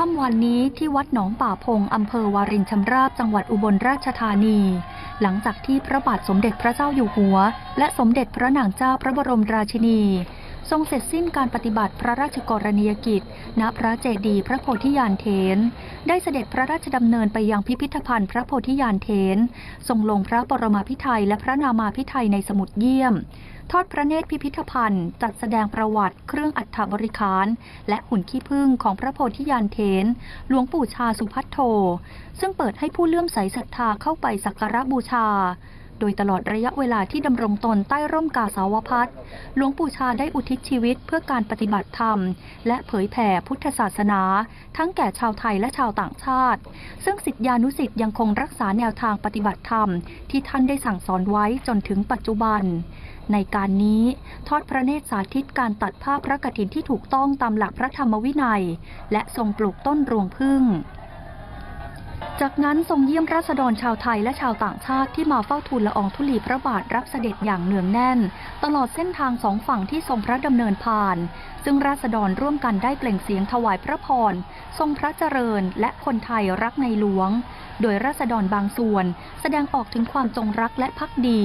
ค่ำวันนี้ที่วัดหนองป่าพงอำเภอวารินชำราบจังหวัดอุบลราชธานี หลังจากที่พระบาทสมเด็จพระเจ้าอยู่หัว และสมเด็จพระนางเจ้าพระบรมราชินี ทรงเสร็จสิ้นการปฏิบัติพระราชกรณียกิจ ณพระเจดีย์พระโพธิญาณเถน ได้เสด็จพระราชดำเนินไปยังพิพิธภัณฑ์พระโพธิญาณเถน ทรงลงพระปรมาภิไธยและพระนามาภิไธยในสมุดเยี่ยม ทอดพระเนตรพิพิธภัณฑ์ จัดแสดงประวัติเครื่องอัฐบริคาร และหุ่นขี้ผึ้งของพระโพธิญาณเถน หลวงปู่ชาสุพัทโท ซึ่งเปิดให้ผู้เลื่อมใสศรัทธาเข้าไปสักการะบูชา โดยตลอดระยะเวลาที่ดำรงตนใต้ร่มกาสาวพัดหลวงปู่ชาได้อุทิศชีวิตเพื่อการปฏิบัติธรรม และเผยแผ่พุทธศาสนา ทั้งแก่ชาวไทยและชาวต่างชาติ ซึ่งสิทธิานุสิทธิ์ยังคงรักษาแนวทางปฏิบัติธรรม ที่ท่านได้สั่งสอนไว้จนถึงปัจจุบันในการนี้ทอดพระเนตรสาธิตการตัดผ้าพระกฐินที่ถูกต้องตามหลักพระธรรมวินัย และทรงปลูกต้นรวงพึ่ง จากนั้นทรงเยี่ยมราษฎรชาวไทยและชาวต่างชาติที่มาเฝ้าทูลละอองธุลีพระบาทรับเสด็จอย่างเนืองแน่น ตลอดเส้นทางสองฝั่งที่ทรงพระดำเนินผ่าน ซึ่งราษฎรร่วมกันได้เปล่งเสียงถวายพระพร ทรงพระเจริญและคนไทยรักในหลวง โดยราษฎรบางส่วน แสดงออกถึงความจงรักและภักดี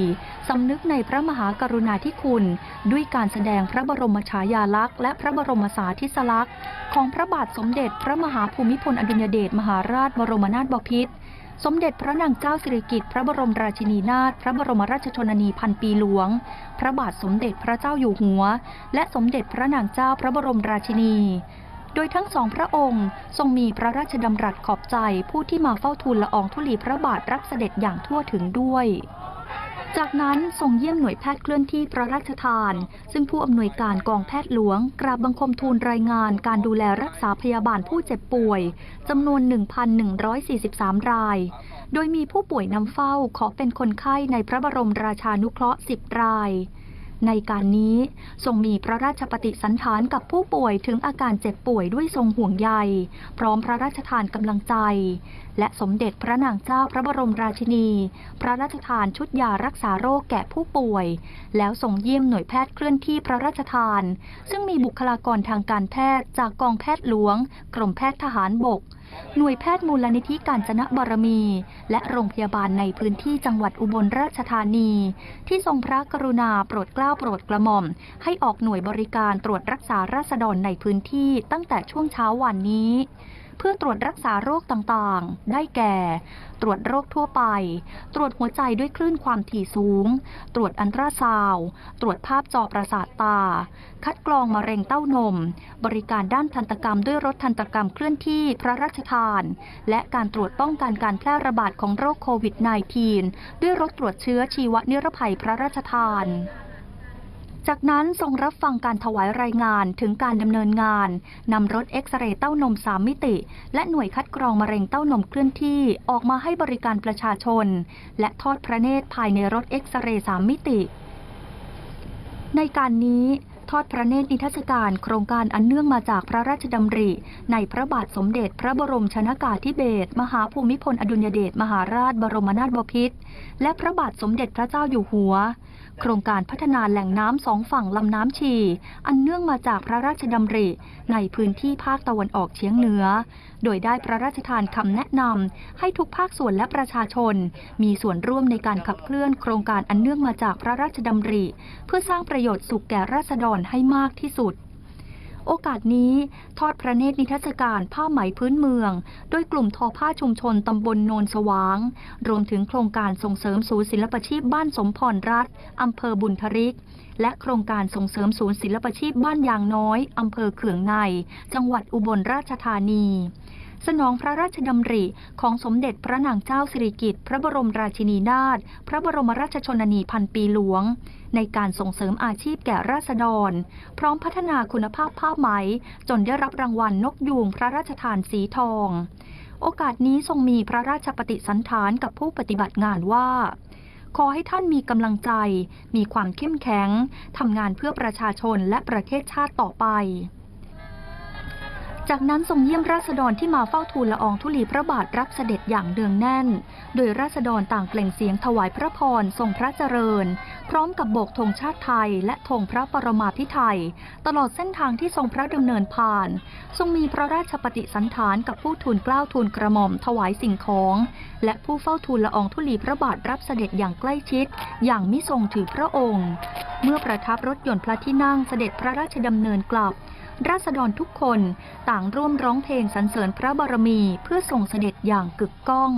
สำนึกในพระมหากรุณาธิคุณ ด้วยการแสดงพระบรมฉายาลักษณ์และพระบรมสาธิสลักษณ์ของพระบาทสมเด็จพระมหาภูมิพลอดุลยเดชมหาราชบรมนาถบพิษ สมเด็จพระนางเจ้าสิริกิติ์พระบรมราชินีนาถพระบรมราชชนนีพันปีหลวง พระบาทสมเด็จพระเจ้าอยู่หัว และสมเด็จพระนางเจ้าพระบรมราชินี โดยทั้งสองพระองค์ทรงมีพระราชดำรัสขอบใจผู้ที่มาเฝ้าทูลละอองธุลีพระบาทรับเสด็จอย่างทั่วถึงด้วย จากนั้นส่งเยี่ยมหน่วยแพทย์เคลื่อนที่พระราชทาน ซึ่งผู้อำนวยการกองแพทย์หลวง กราบบังคมทูลรายงานการดูแลรักษาพยาบาลผู้เจ็บป่วยจำนวน 1,143 ราย โดยมีผู้ป่วยนำเฝ้าขอเป็นคนไข้ในพระบรมราชานุเคราะห์ 10 ราย ในการนี้ทรงมีพระราชปฏิสันถานกับผู้ป่วยถึงอาการเจ็บป่วยด้วยทรงห่วงใย พร้อมพระราชทานกำลังใจ และสมเด็จพระนางเจ้าพระบรมราชินี พระราชทานชุดยารักษาโรคแก่ผู้ป่วย แล้วส่งเยี่ยมหน่วยแพทย์เคลื่อนที่พระราชทาน ซึ่งมีบุคลากรทางการแพทย์จากกองแพทย์หลวง กรมแพทย์ทหารบก หน่วยแพทย์มูลนิธิการจนะบารมี และโรงพยาบาลในพื้นที่จังหวัดอุบลราชธานี ที่ทรงพระกรุณาโปรดเกล้าโปรดกระหม่อม ให้ออกหน่วยบริการตรวจรักษาราษฎรในพื้นที่ตั้งแต่ช่วงเช้าวันนี้ เพื่อตรวจรักษาโรคต่างๆ ได้แก่ ตรวจโรคทั่วไป ตรวจหัวใจด้วยคลื่นความถี่สูง ตรวจอันตราซาวด์ตรวจภาพจอประสาทตา คัดกรองมะเร็งเต้านม บริการด้านทันตกรรมด้วยรถทันตกรรมเคลื่อนที่พระราชทาน และการตรวจป้องกันการแพร่ระบาดของโรคโควิด -19 ด้วยรถตรวจเชื้อชีวนิรภัยพระราชทาน จากนั้นทรงรับฟังการถวายรายงานถึงการดำเนินงานนำรถเอ็กซเรย์เต้านม 3 มิติ และหน่วยคัดกรองมะเร็งเต้านมเคลื่อนที่ออกมาให้บริการประชาชน และทอดพระเนตรภายในรถเอ็กซเรย์ 3 มิติ ในการนี้ทอดพระเนตรนิทรรศการโครงการอันเนื่องมาจากพระราชดำริ ในพระบาทสมเด็จพระบรมชนากาธิเบศรมหาภูมิพลอดุลยเดชมหาราชบรมนาถบพิตรและพระบาทสมเด็จพระเจ้าอยู่หัว โครงการพัฒนาแหล่งน้ำสองฝั่งลำน้ำชี อันเนื่องมาจากพระราชดำริในพื้นที่ภาคตะวันออกเฉียงเหนือ โดยได้พระราชทานคำแนะนำให้ทุกภาคส่วนและประชาชน มีส่วนร่วมในการขับเคลื่อนโครงการอันเนื่องมาจากพระราชดำริ เพื่อสร้างประโยชน์สุขแก่ราษฎรให้มากที่สุด โอกาสนี้ทอดพระเนตรนิทรรศการผ้าไหมพื้นเมือง โดยกลุ่มทอผ้าชุมชนตำบลโนนสว่าง รวมถึงโครงการส่งเสริมศูนย์ศิลปชีพบ้านสมพรรัฐอำเภอบุญทริก และโครงการส่งเสริมศูนย์ศิลปชีพบ้านยางน้อยอำเภอเขืองใน จังหวัดอุบลราชธานี สนองพระราชดำริของสมเด็จพระนางเจ้าสิริกิติ์พระบรมราชินีนาถพระบรมราชชนนีพันปีหลวง ในการส่งเสริมอาชีพแก่ราษฎร พร้อมพัฒนาคุณภาพผ้าไหม จนได้รับรางวัลนกยูงพระราชทานสีทอง โอกาสนี้ทรงมีพระราชปฏิสันถานกับผู้ปฏิบัติงานว่าขอให้ท่านมีกำลังใจ มีความเข้มแข็ง ทำงานเพื่อประชาชนและประเทศชาติต่อไป จากนั้นทรงเยี่ยมราษฎรที่มาเฝ้าทูลละอองธุลีพระบาทรับเสด็จอย่างเดืองแน่น โดยราษฎรต่างเปล่งเสียงถวายพระพรทรงพระเจริญ พร้อมกับโบกธงชาติไทย และธงพระปรมาภิไธยตลอดเส้นทางที่ทรงพระดำเนินผ่าน ทรงมีพระราชปฏิสันถานกับผู้ทูลเกล้าทูลกระหม่อมถวายสิ่งของ และผู้เฝ้าทูลละอองธุลีพระบาทรับเสด็จอย่างใกล้ชิด อย่างมิทรงถือพระองค์ เมื่อประทับรถยนต์พระที่นั่งเสด็จพระราชดำเนินกลับ ราษฎรทุกคนต่างร่วมร้องเพลงสรรเสริญพระบารมีเพื่อส่งเสด็จอย่างกึกก้อง